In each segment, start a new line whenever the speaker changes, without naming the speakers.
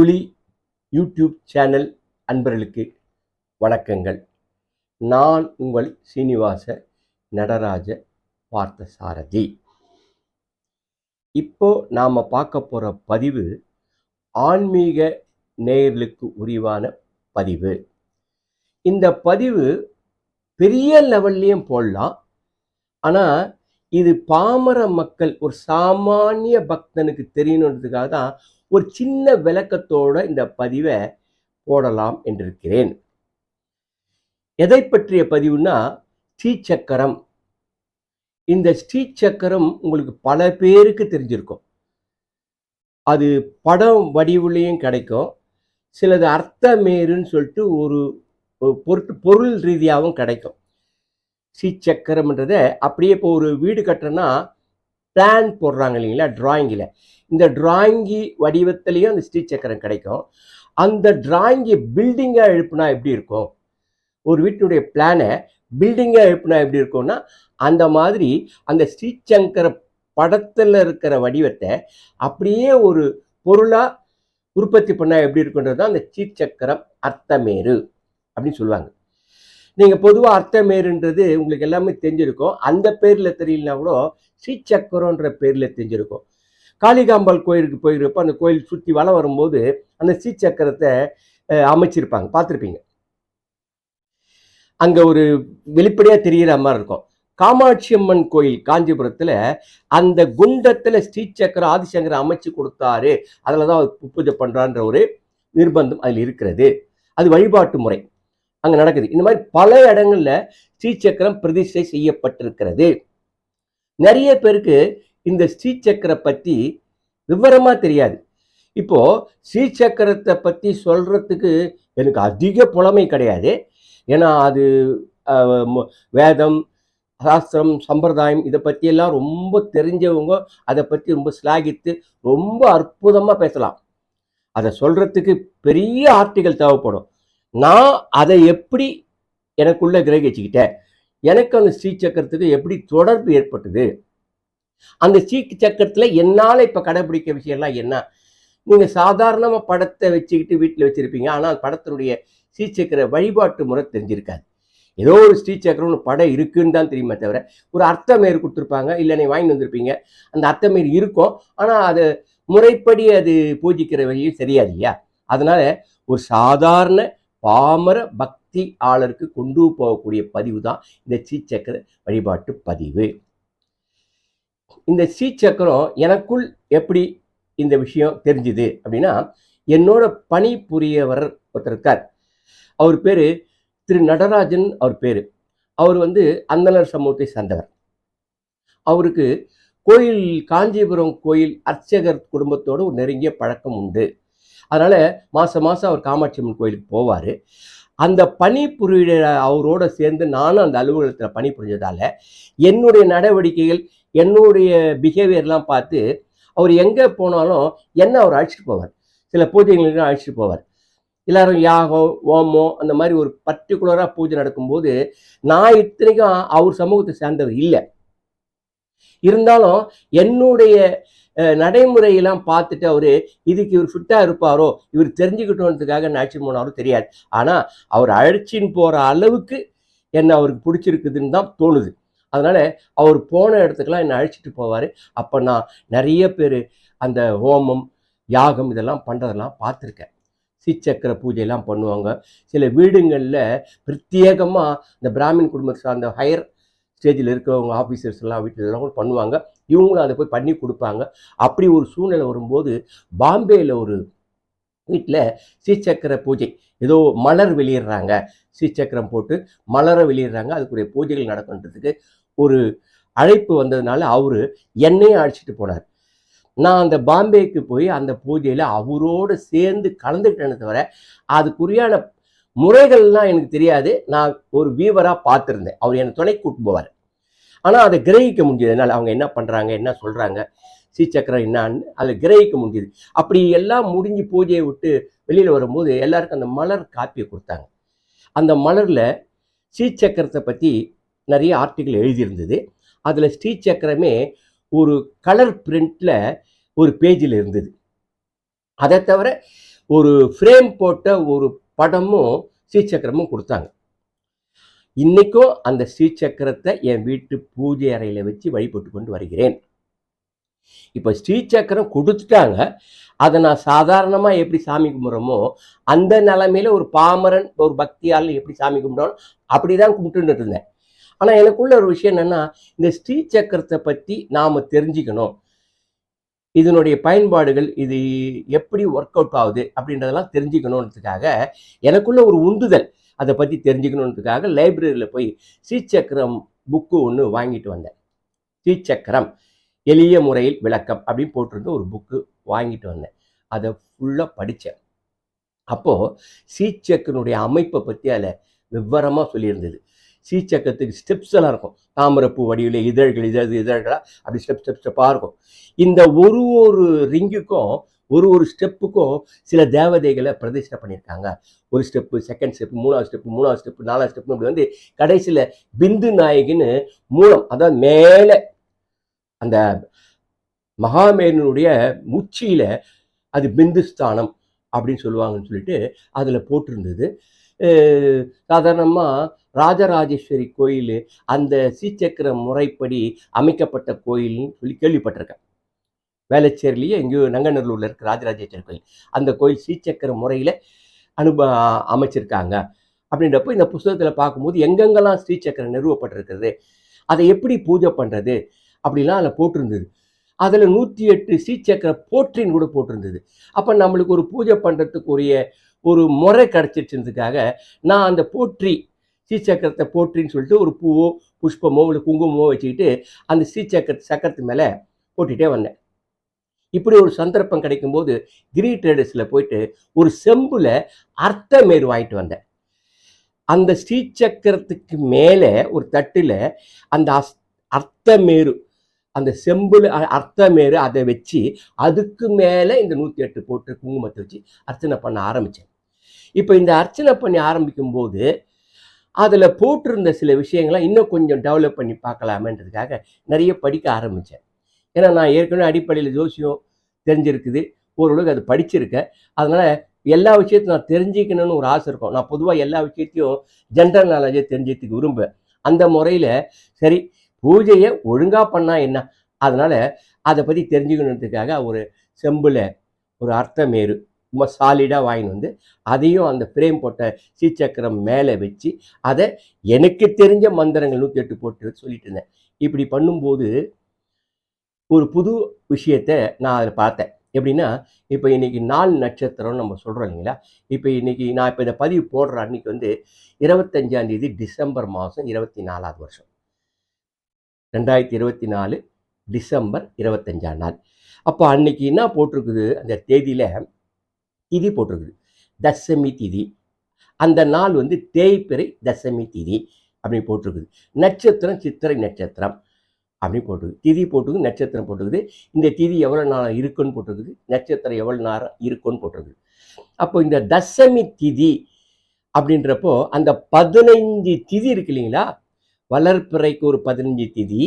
துளி YouTube channel அன்பர்களுக்கு வணக்கங்கள். நான் உங்கள் சீனிவாச நடராஜ பார்த்தசாரதி. இப்போ நாம் பார்க்க போகிற பதிவு ஆன்மீக நேயர்களுக்கு உரிவான பதிவு. இந்த பதிவு பெரிய லெவல்லையும் போடலாம். ஆனால் இது பாமர மக்கள் ஒரு சாமானிய பக்தனுக்கு தெரியணுன்றதுக்காக தான் ஒரு சின்ன விளக்கத்தோட இந்த பதிவை போடலாம் என்றிருக்கிறேன். எதை பற்றிய பதிவுனா ஸ்ரீசக்கரம் இந்த ஸ்ரீசக்கரம் உங்களுக்கு பல பேருக்கு தெரிஞ்சிருக்கும். அது படம் வடிவுலையும் கிடைக்கும். சிலது அர்த்தமேருன்னு சொல்லிட்டு ஒரு பொருட்டு பொருள் ரீதியாகவும் கிடைக்கும். ஸ்ரீசக்கரம்ன்றத அப்படியே இப்போ ஒரு வீடு கட்டுறேன்னா பிளான் போடுறாங்க இல்லைங்களா? டிராயிங்கில் இந்த டிராயிங்கி வடிவத்துலேயும் அந்த ஸ்ரீசக்கரம் கிடைக்கும். அந்த டிராயிங்கை பில்டிங்காக எழுப்புனா எப்படி இருக்கும்? ஒரு வீட்டினுடைய பிளானை பில்டிங்காக எழுப்புனா எப்படி இருக்கும்னா அந்த மாதிரி அந்த ஸ்ரீசங்கர படத்தில் இருக்கிற வடிவத்தை அப்படியே ஒரு பொருளாக உற்பத்தி பண்ணால் எப்படி இருக்குன்றது தான் அந்த சீச்சக்கரம் அர்த்தமேரு அப்படின்னு சொல்லுவாங்க. நீங்கள் பொதுவாக அர்த்தமேருன்றது உங்களுக்கு எல்லாமே தெரிஞ்சிருக்கும். அந்த பேரில் தெரியலனா கூட ஸ்ரீசக்கரன்ற பேரில் தெரிஞ்சிருக்கும். காளிகாம்பாள் கோயிலுக்கு போயிருப்போ அந்த கோயில் சுற்றி வளம் வரும்போது அந்த ஸ்ரீசக்கரத்தை சக்கரத்தை அமைச்சிருப்பாங்க. பார்த்துருப்பீங்க. அங்கே ஒரு வெளிப்படையாக தெரிகிற மாதிரி இருக்கும். காமாட்சி அம்மன் கோயில் காஞ்சிபுரத்தில் அந்த குண்டத்தில் ஸ்ரீசக்கரம் ஆதிசங்கர் அமைச்சு கொடுத்தாரு. அதில் தான் அவர் பூஜை பண்ணுறான்ற ஒரு நிர்பந்தம் அதில் இருக்கிறது. அது வழிபாட்டு முறை. அங்கே நடக்குது. இந்த மாதிரி பல இடங்களில் ஸ்ரீசக்கரம் பிரதிஷ்டை செய்யப்பட்டிருக்கிறது. நிறைய பேருக்கு இந்த ஸ்ரீசக்கரை பற்றி விவரமாக தெரியாது. இப்போ ஸ்ரீசக்கரத்தை பற்றி சொல்றதுக்கு எனக்கு அதிக புலமை கிடையாது. ஏன்னா அது வேதம் சாஸ்திரம் சம்பிரதாயம் இதை பற்றியெல்லாம் ரொம்ப தெரிஞ்சவங்க அதை பற்றி ரொம்ப சிலாகித்து ரொம்ப அற்புதமாக பேசலாம். அதை சொல்கிறதுக்கு பெரிய ஆர்டிகள் தேவைப்படும். நான் அதை எப்படி எனக்குள்ள கிரகிச்சுக்கிட்டேன்? எனக்கு அந்த ஸ்ரீ சக்கரத்துக்கு எப்படி தொடர்பு ஏற்பட்டது? அந்த ஸ்ரீ சக்கரத்தில் என்னால் இப்போ கடைபிடிக்க விஷயம்லாம் என்ன? நீங்கள் சாதாரணமாக படத்தை வச்சுக்கிட்டு வீட்டில் வச்சுருப்பீங்க. ஆனால் படத்தினுடைய ஸ்ரீசக்கர வழிபாட்டு முறை தெரிஞ்சிருக்காது. ஏதோ ஒரு ஸ்ரீசக்கரம்னு படம் இருக்குன்னு தான் தெரியுமே தவிர ஒரு அர்த்தமேறு கொடுத்துருப்பாங்க. இல்லை நீ வாங்கி வந்திருப்பீங்க. அந்த அர்த்தமேறு இருக்கும். ஆனால் அது முறைப்படி அது பூஜிக்கிற வழியும் சரியாது இல்லையா அதனால் ஒரு சாதாரண பாமர பக்தி ஆளருக்கு கொண்டு போகக்கூடிய பதிவு தான் இந்த சீச்சக்கர வழிபாட்டு பதிவு. இந்த சீச்சக்கரம் எனக்குள் எப்படி இந்த விஷயம் தெரிஞ்சுது அப்படின்னா என்னோட பணி புரியவர் ஒருத்தர் இருக்கார். அவர் பேர் திரு நடராஜன் அவர் பேர். அவர் வந்து அந்தனர் சமூகத்தை சார்ந்தவர். அவருக்கு கோயில் காஞ்சிபுரம் கோயில் அர்ச்சகர் குடும்பத்தோடு ஒரு நெருங்கிய பழக்கம் உண்டு. அதனால மாசம் மாசம் அவர் காமாட்சி அம்மன் கோயிலுக்கு போவார். அந்த பணி புரியிற அவரோட சேர்ந்து நானும் அந்த அலுவலகத்தில் பணி புரிஞ்சதால என்னுடைய நடவடிக்கைகள் என்னுடைய பிஹேவியர்லாம் பார்த்து அவர் எங்கே போனாலும் என்ன அவர் அழைச்சிட்டு போவார். சில பூஜைகளுக்கு அழைச்சிட்டு போவார். எல்லாரும் யாகம் ஓமம் அந்த மாதிரி ஒரு பர்டிகுலராக பூஜை நடக்கும்போது நான் இத்தனைக்கும் அவர் சமூகத்தை சேர்ந்தவர் இல்லை. இருந்தாலும் என்னுடைய நடைமுறையெல்லாம் பார்த்துட்டு அவரு இதுக்கு இவர் ஃபிட்டாக இருப்பாரோ? இவர் தெரிஞ்சுக்கிட்டோன்றதுக்காக நான் அழைச்சிட்டு போனாரோ தெரியாது. ஆனால் அவர் அழைச்சின்னு போகிற அளவுக்கு என்ன அவருக்கு பிடிச்சிருக்குதுன்னு தான் தோணுது. அதனால அவர் போன இடத்துக்கெல்லாம் என்னை அழைச்சிட்டு போவார். அப்போ நான் நிறைய பேர் அந்த ஹோமம் யாகம் இதெல்லாம் பண்ணுறதெல்லாம் பார்த்துருக்கேன். சீச்சக்கர பூஜையெல்லாம் பண்ணுவாங்க. சில வீடுங்களில் பிரத்யேகமாக இந்த பிராமின் குடும்பத்தை சார்ந்த ஹையர் ஸ்டேஜில் இருக்கிறவங்க ஆஃபீஸர்ஸ்லாம் வீட்டிலலாம் வீட்டில் எல்லாம் கூட பண்ணுவாங்க. இவங்களும் அதை போய் பண்ணி கொடுப்பாங்க. அப்படி ஒரு சூழ்நிலை வரும்போது பாம்பேயில் ஒரு வீட்டில் ஸ்ரீசக்கர பூஜை. ஏதோ மலர் வெளியிடுறாங்க. ஸ்ரீசக்கரம் போட்டு மலரை வெளியிடுறாங்க. அதுக்குரிய பூஜைகள் நடக்கின்றதுக்கு ஒரு அழைப்பு வந்ததுனால அவர் என்னையும் அழைச்சிட்டு போனார். நான் அந்த பாம்பேக்கு போய் அந்த பூஜையில் அவரோடு சேர்ந்து கலந்துக்கிட்டேனே தவிர அதுக்குரியான முறைகள்லாம் எனக்கு தெரியாது. நான் ஒரு வியூவராக பார்த்துருந்தேன். அவர் என்னை துணை கூட்டு போவார். ஆனால் அதை கிரகிக்க முடிஞ்சது என்னால் அவங்க என்ன பண்ணுறாங்க என்ன சொல்கிறாங்க ஸ்ரீசக்கரம் என்னான்னு அதை கிரகிக்க முடிஞ்சுது அப்படி எல்லாம் முடிஞ்சு பூஜையை விட்டு வெளியில் வரும்போது எல்லாருக்கும் அந்த மலர் காப்பியை கொடுத்தாங்க. அந்த மலரில் ஸ்ரீசக்கரத்தை பற்றி நிறைய ஆர்டிக்கிள் எழுதியிருந்தது. அதில் ஸ்ரீசக்கரமே ஒரு கலர் பிரிண்டில் ஒரு பேஜில் இருந்தது. அதை தவிர ஒரு ஃப்ரேம் போட்ட ஒரு படமும் ஸ்ரீசக்கரமும் கொடுத்தாங்க. இன்றைக்கும் அந்த ஸ்ரீசக்கரத்தை என் வீட்டு பூஜை அறையில் வச்சு வழிபட்டு கொண்டு வருகிறேன். இப்போ ஸ்ரீசக்கரம் கொடுத்துட்டாங்க. அதை நான் சாதாரணமாக எப்படி சாமி கும்பிட்றோமோ அந்த நிலமையில் ஒரு பாமரன் ஒரு பக்தியால் எப்படி சாமி கும்பிட்றோம் அப்படி தான் கும்பிட்டுட்டு இருந்தேன். ஆனால் எனக்குள்ள ஒரு விஷயம் என்னென்னா இந்த ஸ்ரீசக்கரத்தை பற்றி நாம் தெரிஞ்சுக்கணும். இதனுடைய பயன்பாடுகள் இது எப்படி ஒர்க் அவுட் ஆகுது அப்படின்றதெல்லாம் தெரிஞ்சுக்கணுன்றதுக்காக எனக்குள்ள ஒரு உந்துதல் அதை பற்றி தெரிஞ்சுக்கணுன்றதுக்காக லைப்ரரியில் போய் சீச்சக்கரம் புக்கு ஒன்று வாங்கிட்டு வந்தேன். சீச்சக்கரம் எளிய முறையில் விளக்கம் அப்படின்னு போட்டிருந்த ஒரு புக்கு வாங்கிட்டு வந்தேன். அதை ஃபுல்லாக படித்தேன் அப்போது ஸ்ரீசக்கரனுடைய அமைப்பை பற்றி அதில் விவரமாக சொல்லியிருந்தது. சீச்சக்கத்துக்கு ஸ்டெப்ஸ் எல்லாம் இருக்கும். தாமரப்பூ வடிவில் இதழ்கள் இதழ் இதழ்களாக அப்படி ஸ்டெப் ஸ்டெப் ஸ்டெப்பாக இருக்கும். இந்த ஒரு ஒரு ரிங்குக்கும் ஒரு ஒரு ஸ்டெப்புக்கும் சில தேவதைகளை பிரதிஷ்டை பண்ணியிருக்காங்க. ஒரு ஸ்டெப்பு செகண்ட் ஸ்டெப் மூணாவது ஸ்டெப் மூணாவது ஸ்டெப் நாலாவது ஸ்டெப் இப்படி வந்து கடைசியில் பிந்து நாயகின்னு மூலம் அதாவது மேலே அந்த மகாமேனுடைய உச்சியில் அது பிந்துஸ்தானம் அப்படின்னு சொல்லுவாங்கன்னு சொல்லிட்டு அதில் போட்டிருந்தது. சாதாரணமாக ராஜராஜேஸ்வரி கோயில் அந்த சீச்சக்கர முறைப்படி அமைக்கப்பட்ட கோயில்னு சொல்லி கேள்விப்பட்டிருக்கேன். வேளச்சேரிலேயே எங்கேயோ நங்கநல்லூரில் இருக்க ராஜராஜேஸ்வரி கோயில். அந்த கோயில் சீச்சக்கர முறையில் அனுப அமைச்சிருக்காங்க. அப்படின்றப்போ இந்த புஸ்தகத்தில் பார்க்கும்போது எங்கெங்கெல்லாம் ஸ்ரீசக்கரம் நிறுவப்பட்டிருக்கிறது அதை எப்படி பூஜை பண்ணுறது அப்படிலாம் அதில் போட்டிருந்தது. அதில் நூற்றி எட்டு ஸ்ரீசக்கர போற்றின்னு கூட போட்டிருந்தது. அப்போ நம்மளுக்கு ஒரு பூஜை பண்ணுறதுக்குரிய ஒரு முறை கிடச்சிருச்சதுக்காக நான் அந்த போற்றி ஸ்ரீசக்கரத்தை போற்றின்னு சொல்லிட்டு ஒரு பூவோ புஷ்பமோ இல்லை குங்குமமோ வச்சுக்கிட்டு அந்த ஸ்ரீசக்கர சக்கரத்து மேலே போட்டுகிட்டே வந்தேன். இப்படி ஒரு சந்தர்ப்பம் கிடைக்கும்போது கிரி ட்ரேடர்ஸில் போயிட்டு ஒரு செம்புல அர்த்தமேரு வாங்கிட்டு வந்தேன். அந்த ஸ்ரீசக்கரத்துக்கு மேலே ஒரு தட்டில் அந்த அஸ் அர்த்தமேரு அந்த செம்பில் அ- அர்த்தமேரு அதை வச்சு அதுக்கு மேலே இந்த நூற்றி எட்டு போட்டு குங்குமத்தை வச்சு அர்ச்சனை பண்ண ஆரம்பித்தேன் இப்போ இந்த அர்ச்சனை பண்ணி ஆரம்பிக்கும் போது அதில் போட்டிருந்த சில விஷயங்களை இன்னும் கொஞ்சம் டெவலப் பண்ணி பார்க்கலாமேன்றதுக்காக நிறைய படிக்க ஆரம்பித்தேன் ஏன்னா நான் ஏற்கனவே அடிப்படையில் ஜோசியம் தெரிஞ்சிருக்குது. ஓரளவுக்கு அது படிச்சிருக்கேன் அதனால் எல்லா விஷயத்தையும் நான் தெரிஞ்சுக்கணும்னு ஒரு ஆசை இருக்கும். நான் பொதுவாக எல்லா விஷயத்தையும் ஜென்ரல் நாலேஜை தெரிஞ்சுக்கிறதுக்கு விரும்புவேன். அந்த முறையில் சரி பூஜையை ஒழுங்காக பண்ணால் என்ன? அதனால் அதை பற்றி தெரிஞ்சுக்கணுன்றதுக்காக ஒரு செம்பில் ஒரு அர்த்தமேறு ரொம்ப சாலிடாக வாங்கிட்டு வந்து அதையும் அந்த ஃப்ரேம் போட்ட சீச்சக்கரம் மேலே வச்சு அதை எனக்கு தெரிஞ்ச மந்திரங்கள் நூற்றி எட்டு போட்டு சொல்லிட்டு இருந்தேன். இப்படி பண்ணும்போது ஒரு புது விஷயத்தை நான் அதில் பார்த்தேன். எப்படின்னா இப்போ இன்னைக்கு நாலு நட்சத்திரம்னு நம்ம சொல்கிறோம் இல்லைங்களா? இப்போ இன்றைக்கி நான் இப்போ இதை பதிவு போடுற அன்னைக்கு வந்து இருபத்தஞ்சாந்தேதி டிசம்பர் மாதம் இருபத்தி நாலாவது வருஷம். ரெண்டாயிரத்தி இருபத்தி நாலு டிசம்பர் இருபத்தஞ்சாம் நாள். அப்போ அன்னைக்கு என்ன போட்டிருக்குது? அந்த தேதியில் திதி போட்டிருக்குது. தசமி திதி. அந்த நாள் வந்து தேய்பிறை தசமி திதி அப்படி போட்டிருக்குது. நட்சத்திரம் சித்திரை நட்சத்திரம் அப்படி போட்டிருக்கு திதி போட்டுருக்கு நட்சத்திரம் போட்டிருக்குது. இந்த திதி எவ்வளோ நாளாக இருக்குன்னு போட்டிருக்குது. நட்சத்திரம் எவ்வளோ நேரம் இருக்குன்னு போட்டிருக்குது. அப்போ இந்த தசமி திதி அப்படின்றப்போ அந்த பதினைஞ்சு திதி இருக்கு இல்லைங்களா? வளர்ப்பிறைக்கு ஒரு பதினஞ்சு திதி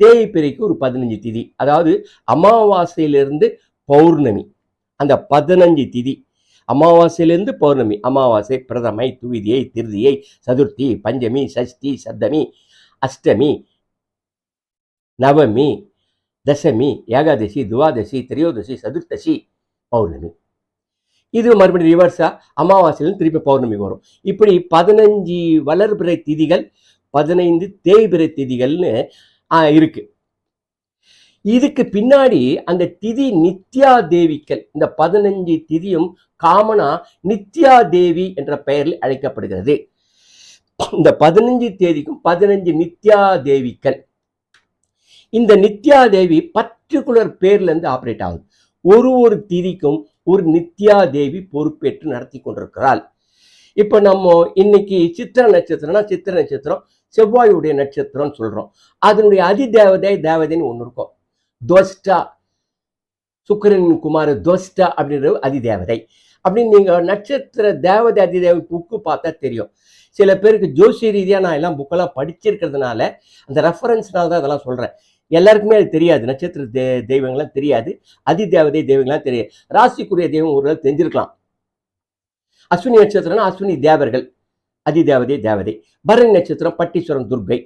தேய்பிறைக்கு ஒரு பதினஞ்சு திதி. அதாவது அமாவாசையிலிருந்து பௌர்ணமி. அந்த பதினஞ்சு திதி. அமாவாசையிலேருந்து பௌர்ணமி. அமாவாசை பிரதமை துவிதியை திருதியை சதுர்த்தி பஞ்சமி சஷ்டி சப்தமி அஷ்டமி நவமி தசமி ஏகாதசி துவாதசி திரையோதசி சதுர்த்தசி பௌர்ணமி. இது மறுபடியும் ரிவர்ஸாக அமாவாசையிலும் திருப்பி பௌர்ணமி வரும். இப்படி பதினஞ்சு வளர்பிறை திதிகள் பதினைந்து தேய்பிறை திதிகள்னு இருக்குது இதுக்கு பின்னாடி அந்த திதி நித்யா தேவிக்கள் இந்த பதினஞ்சு திதியும் காமனா நித்யா தேவி என்ற பெயரில் அழைக்கப்படுகிறது. இந்த பதினஞ்சு தேதிக்கும் பதினஞ்சு நித்யா தேவிக்கள் இந்த நித்யா தேவி பர்டிகுலர் பேர்ல இருந்து ஆப்ரேட் ஆகுது. ஒரு ஒரு திதிக்கும் ஒரு நித்யா தேவி பொறுப்பேற்று நடத்தி கொண்டிருக்கிறாள். இப்போ நம்ம இன்னைக்கு சித்திர நட்சத்திரம்னா சித்திர நட்சத்திரம் செவ்வாயுடைய நட்சத்திரம்னு சொல்றோம். அதனுடைய அதிதேவதை தேவதைன்னு ஒன்று இருக்கும். துவஸ்டா சுக்கரன் குமார துவஸ்டா அப்படின்ற அதிதேவதை. அப்படின்னு நீங்க நட்சத்திர தேவதை அதிதேவ புக்கு பார்த்தா தெரியும். சில பேருக்கு ஜோசிய ரீதியா நான் எல்லாம் புக்கெல்லாம் படிச்சிருக்கிறதுனால அந்த ரெஃபரன்ஸ்னால தான் அதெல்லாம் சொல்றேன். எல்லாருக்குமே அது தெரியாது. நட்சத்திர தே தெய்வங்கள்லாம் தெரியாது. அதி தேவதை தெய்வங்கள்லாம் தெரியாது. ராசிக்குரிய தெய்வம் ஒரு தெரிஞ்சிருக்கலாம். அஸ்வினி நட்சத்திரம்னா அஸ்வினி தேவர்கள். அதி தேவதை. தேவதை பரணி நட்சத்திரம் பட்டீஸ்வரம் துர்கை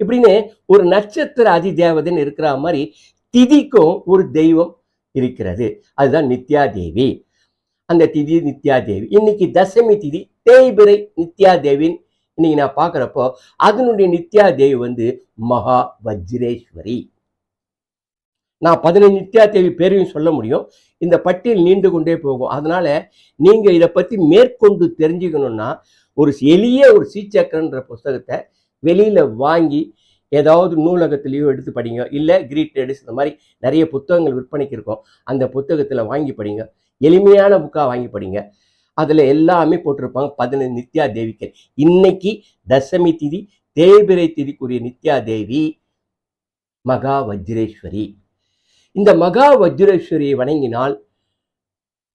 இப்படின்னு ஒரு நட்சத்திர அதி தேவதைன்னு இருக்கிற மாதிரி திதிக்கும் ஒரு தெய்வம் இருக்கிறது. அதுதான் நித்யா தேவி அந்த திதி நித்யா தேவி இன்னைக்கு தசமி திதி தேய்பிரை நித்யா தேவின்னு இன்னைக்கு நான் பார்க்குறப்போ அதனுடைய நித்யா தேவி வந்து மகா வஜ்ரேஸ்வரி. நான் பதினஞ்சு நித்யா தேவி பேரையும் சொல்ல முடியும். இந்த பட்டியல் நீண்டு கொண்டே போகும். அதனால நீங்கள் இதை பற்றி மேற்கொண்டு தெரிஞ்சுக்கணும்னா ஒரு எளிய ஒரு சீச்சக்கரன்ற புஸ்தகத்தை வெளியில் வாங்கி ஏதாவது நூலகத்திலையோ எடுத்து படிங்க. இல்லை கிரீட் லேடிஸ் இந்த மாதிரி நிறைய புத்தகங்கள் விற்பனைக்கு இருக்கும். அந்த புத்தகத்தில் வாங்கி படிங்க. எளிமையான புக்காக வாங்கி படிங்க. அதில் எல்லாமே போட்டிருப்பாங்க. பதினஞ்சு நித்யா தேவிகள் இன்னைக்கு தசமி திதி தேய்பிரை திதிக்குரிய நித்யா தேவி மகா வஜ்ரேஸ்வரி. இந்த மகா வஜ்ரேஸ்வரியை வணங்கினால்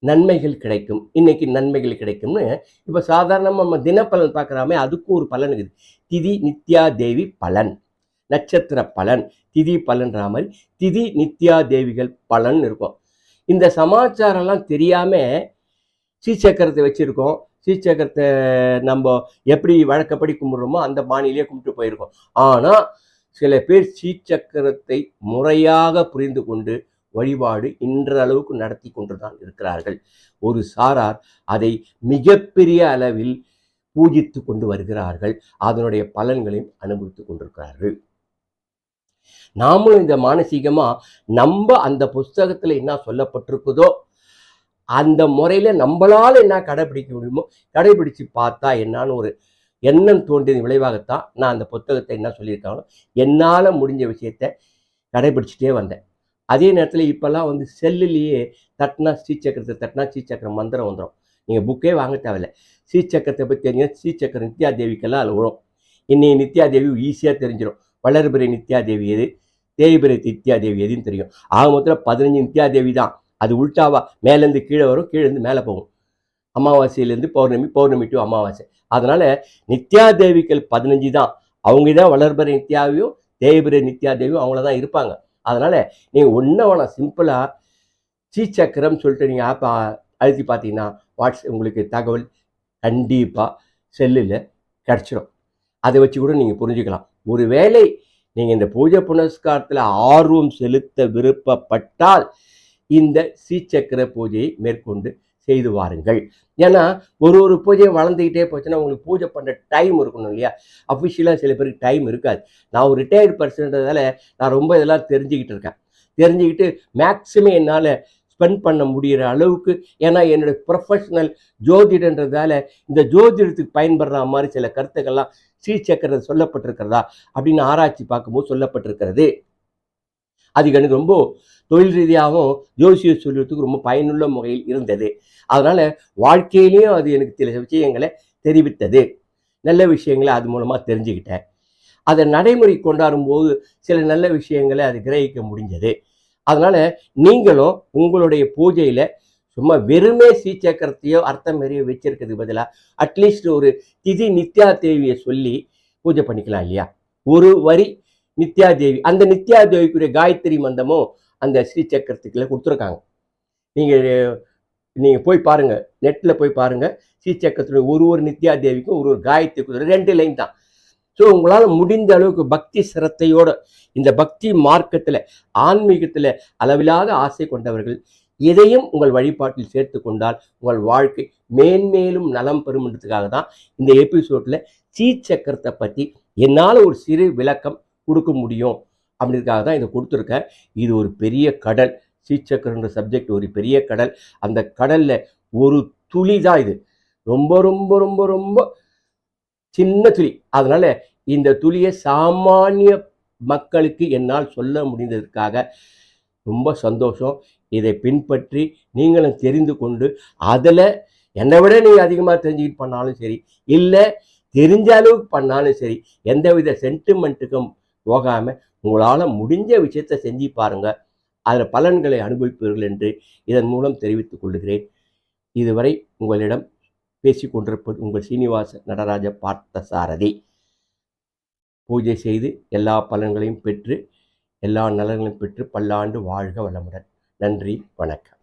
நன்மைகள் கிடைக்கும். இன்னைக்கு நன்மைகள் கிடைக்கும்னு இப்போ சாதாரணமாக நம்ம தினப்பலன் பார்க்குறாமே அதுக்கும் ஒரு பலன் இருக்குது. திதி நித்யா தேவி பலன். நட்சத்திர பலன் திதி பலன்ற மாதிரி திதி நித்யா தேவிகள் பலன் இருக்கும். இந்த சமாச்சாரம்லாம் தெரியாமல் ஸ்ரீசக்கரத்தை வச்சுருக்கோம். ஸ்ரீசக்கரத்தை நம்ம எப்படி வழக்கப்படி கும்பிட்றோமோ அந்த பாணியிலே கும்பிட்டு போயிருக்கோம். ஆனால் சில பேர் ஸ்ரீசக்கரத்தை முறையாக புரிந்து கொண்டு வழிபாடு இன்றளவுக்கு நடத்தி கொண்டுதான் இருக்கிறார்கள். ஒரு சாரார் அதை மிகப்பெரிய அளவில் பூஜித்து கொண்டு வருகிறார்கள். அதனுடைய பலன்களையும் அனுபவித்துக் கொண்டிருக்கிறார்கள். நாமளும் இந்த மானசீகமாக நம்ம அந்த புஸ்தகத்தில் என்ன சொல்லப்பட்டிருக்குதோ அந்த முறையில் நம்மளால என்ன கடைபிடிக்க முடியுமோ கடைபிடித்து பார்த்தா என்னான்னு ஒரு எண்ணம் தோன்றியது விளைவாகத்தான் நான் அந்த புத்தகத்தை என்ன சொல்லியிருக்காங்களோ என்னால் முடிஞ்ச விஷயத்த கடைபிடிச்சிட்டே வந்தேன். அதே நேரத்தில் இப்போல்லாம் வந்து செல்லுலேயே தட்டினா ஸ்ரீசக்கரத்தை தட்டினா ஸ்ரீசக்கரம் மந்திரம் வந்துடும் நீங்கள் புக்கே வாங்க தேவையில்ல. ஸ்ரீசக்கரத்தை பற்றி தெரிஞ்சு ஸ்ரீசக்கரம் நித்யா தேவிக்கெல்லாம் அதில் விழும் இன்னைக்கு நித்யா தேவி ஈஸியாக தெரிஞ்சிடும் வளர்பிறை நித்யா தேவி எது? தேய்பிறை நித்யா தேவி எதுன்னு தெரியும். ஆக மொத்தத்தில் பதினஞ்சு நித்யா தேவி தான். அது உள்டாவா மேலேருந்து கீழே வரும் கீழேருந்து மேலே போகும். அமாவாசையிலேருந்து பௌர்ணமி பௌர்ணமி டு அமாவாசை. அதனால நித்யா தேவிகள் பதினஞ்சு தான். அவங்க தான் வளர்பிறை நித்யாவையும் தேய்பிறை நித்யா தேவியும் அவங்கள தான் இருப்பாங்க. அதனால நீங்கள் ஒன்றும் வேணாம் சிம்பிளாக சீச்சக்கரம் சொல்லிட்டு நீங்கள் ஆப்பை அழுத்தி பார்த்தீங்கன்னா வாட்ஸ் உங்களுக்கு தகவல் கண்டிப்பாக செல்லில் கிடச்சிரும். அதை வச்சு கூட நீங்கள் புரிஞ்சுக்கலாம். ஒருவேளை நீங்கள் இந்த பூஜை புனஸ்காரத்தில் ஆர்வம் செலுத்த விருப்பப்பட்டால் இந்த சீச்சக்கர பூஜையை மேற்கொண்டு செய்து வாருங்கள். ஏன்னா ஒரு ஒரு பூஜையை வளர்ந்துக்கிட்டே போச்சுன்னா உங்களுக்கு பூஜை பண்ணுற டைம் இருக்கணும் இல்லையா? அஃபிஷியலாக சில பேருக்கு டைம் இருக்காது. நான் ஒரு ரிட்டையர்டு பர்சன்றதால நான் ரொம்ப இதெல்லாம் தெரிஞ்சுக்கிட்டு இருக்கேன். தெரிஞ்சுக்கிட்டு மேக்ஸிமம் என்னால் ஸ்பெண்ட் பண்ண முடிகிற அளவுக்கு ஏன்னா என்னுடைய ப்ரொஃபஷனல் ஜோதிடன்றதால இந்த ஜோதிடத்துக்கு பயன்படுற மாதிரி சில கருத்துக்கள்லாம் ஸ்ரீசக்கரம் சொல்லப்பட்டிருக்கிறதா அப்படின்னு ஆராய்ச்சி பார்க்கும்போது சொல்லப்பட்டிருக்கிறது. அது எனக்கு ரொம்ப தொழில் ரீதியாகவும் ஜோசிய சொல்லுறதுக்கு ரொம்ப பயனுள்ள முறையில் இருந்தது. அதனால வாழ்க்கையிலையும் அது எனக்கு சில விஷயங்களை தெரிவித்தது. நல்ல விஷயங்களை அது மூலமாக தெரிஞ்சுக்கிட்டேன். அதை நடைமுறை கொண்டாடும் போது சில நல்ல விஷயங்களை அது கிரகிக்க முடிஞ்சது. அதனால் நீங்களும் உங்களுடைய பூஜையில் சும்மா வெறுமே ஸ்ரீசக்கரத்தையோ அர்த்தம் மாரியோ வச்சிருக்கிறதுக்கு பதிலாக அட்லீஸ்ட் ஒரு திதி நித்யா தேவியை சொல்லி பூஜை பண்ணிக்கலாம் இல்லையா? ஒரு வரி நித்யா தேவி அந்த நித்யா தேவிக்குரிய காயத்ரி மந்தமும் அந்த ஸ்ரீசக்கரத்துக்குள்ள கொடுத்துருக்காங்க. நீங்கள் நீங்கள் போய் பாருங்கள் நெட்டில் போய் பாருங்க ஸ்ரீசக்கரத்துடைய ஒரு ஒரு நித்யா தேவிக்கும் ஒரு ஒரு காயத்ரி கொடுத்துரு ரெண்டு லைன் தான். ஸோ உங்களால் முடிந்த அளவுக்கு பக்தி சிரத்தையோட இந்த பக்தி மார்க்கத்தில் ஆன்மீகத்தில் அளவில்லாத ஆசை கொண்டவர்கள் எதையும் உங்கள் வழிபாட்டில் சேர்த்து கொண்டால் உங்கள் வாழ்க்கை மேன்மேலும் நலம் பெறும்ன்றதுக்காக தான் இந்த எபிசோட்ல சக்கரத்தை பற்றி என்னால் ஒரு சிறு விளக்கம் கொடுக்க முடியும் அப்படின்றதுக்காக தான் இதை கொடுத்துருக்கேன். இது ஒரு பெரிய கடல். சீச்சக்கரன்ற சப்ஜெக்ட் ஒரு பெரிய கடல். அந்த கடலில் ஒரு துளி தான் இது. ரொம்ப ரொம்ப ரொம்ப ரொம்ப சின்ன துளி. அதனால் இந்த துளியை சாமானிய மக்களுக்கு என்னால் சொல்ல முடிந்ததற்காக ரொம்ப சந்தோஷம். இதை பின்பற்றி நீங்களும் தெரிந்து கொண்டு அதில் என்னை விட நீங்கள் அதிகமாக தெரிஞ்சுக்கிட்டு பண்ணாலும் சரி இல்லை தெரிஞ்ச அளவுக்கு பண்ணாலும் சரி எந்தவித சென்டிமெண்ட்டுக்கும் போகாமல் உங்களால் முடிஞ்ச விஷயத்தை செஞ்சு பாருங்கள் அதில் பலன்களை அனுபவிப்பீர்கள் என்று இதன் மூலம் தெரிவித்துக் கொள்கிறேன். இதுவரை உங்களிடம் பேசிக் கொண்டிருப்பது உங்கள் சீனிவாச நடராஜ பார்த்த சாரதி பூஜை செய்து எல்லா பலன்களையும் பெற்று எல்லா நலன்களையும் பெற்று பல்லாண்டு வாழ்க வளமுடன். நன்றி வணக்கம்.